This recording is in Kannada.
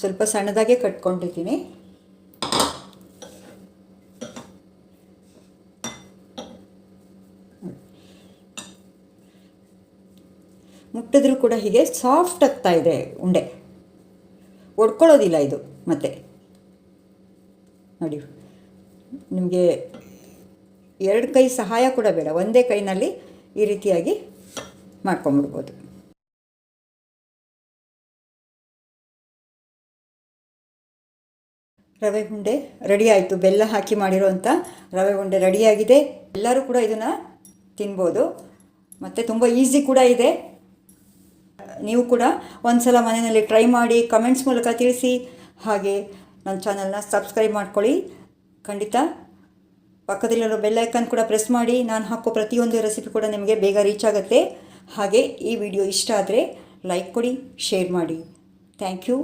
ಸ್ವಲ್ಪ ಸಣ್ಣದಾಗೆ ಕಟ್ಕೊಂಡಿದ್ದೀನಿ ಮುಟ್ಟಿದ್ರೂ ಕೂಡ ಹೀಗೆ ಸಾಫ್ಟ್ ಆಗ್ತಾ ಇದೆ ಉಂಡೆ. ಒಡ್ಕೊಳ್ಳೋದಿಲ್ಲ ಇದು ಮತ್ತೆ. ನೋಡಿ, ನಿಮಗೆ ಎರಡು ಕೈ ಸಹಾಯ ಕೂಡ ಬೇಡ. ಒಂದೇ ಕೈನಲ್ಲಿ ಈ ರೀತಿಯಾಗಿ ಮಾಡ್ಕೊಂಬಿಡ್ಬೋದು. ರವೆ ಉಂಡೆ ರೆಡಿ ಆಯಿತು. ಬೆಲ್ಲ ಹಾಕಿ ಮಾಡಿರೋವಂಥ ರವೆ ಉಂಡೆ ರೆಡಿಯಾಗಿದೆ ಎಲ್ಲರೂ ಕೂಡ ಇದನ್ನು ತಿನ್ಬೋದು. ಮತ್ತು ತುಂಬ ಈಸಿ ಕೂಡ ಇದೆ. ನೀವು ಕೂಡ ಒಂದು ಸಲ ಮನೆಯಲ್ಲಿ ಟ್ರೈ ಮಾಡಿ ಕಮೆಂಟ್ಸ್ ಮೂಲಕ ತಿಳಿಸಿ. ಹಾಗೆ ನನ್ನ ಚಾನಲ್ನ ಸಬ್ಸ್ಕ್ರೈಬ್ ಮಾಡ್ಕೊಳ್ಳಿ. ಖಂಡಿತ ಪಕ್ಕದಲ್ಲಿರೋ ಬೆಲ್ ಐಕನ್ ಕೂಡ ಪ್ರೆಸ್ ಮಾಡಿ. ನಾನು ಹಾಕೋ ಪ್ರತಿಯೊಂದು ರೆಸಿಪಿ ಕೂಡ ನಿಮಗೆ ಬೇಗ ರೀಚ್ ಆಗುತ್ತೆ. ಹಾಗೆ ಈ ವಿಡಿಯೋ ಇಷ್ಟ ಆದರೆ ಲೈಕ್ ಕೊಡಿ ಶೇರ್ ಮಾಡಿ. Thank you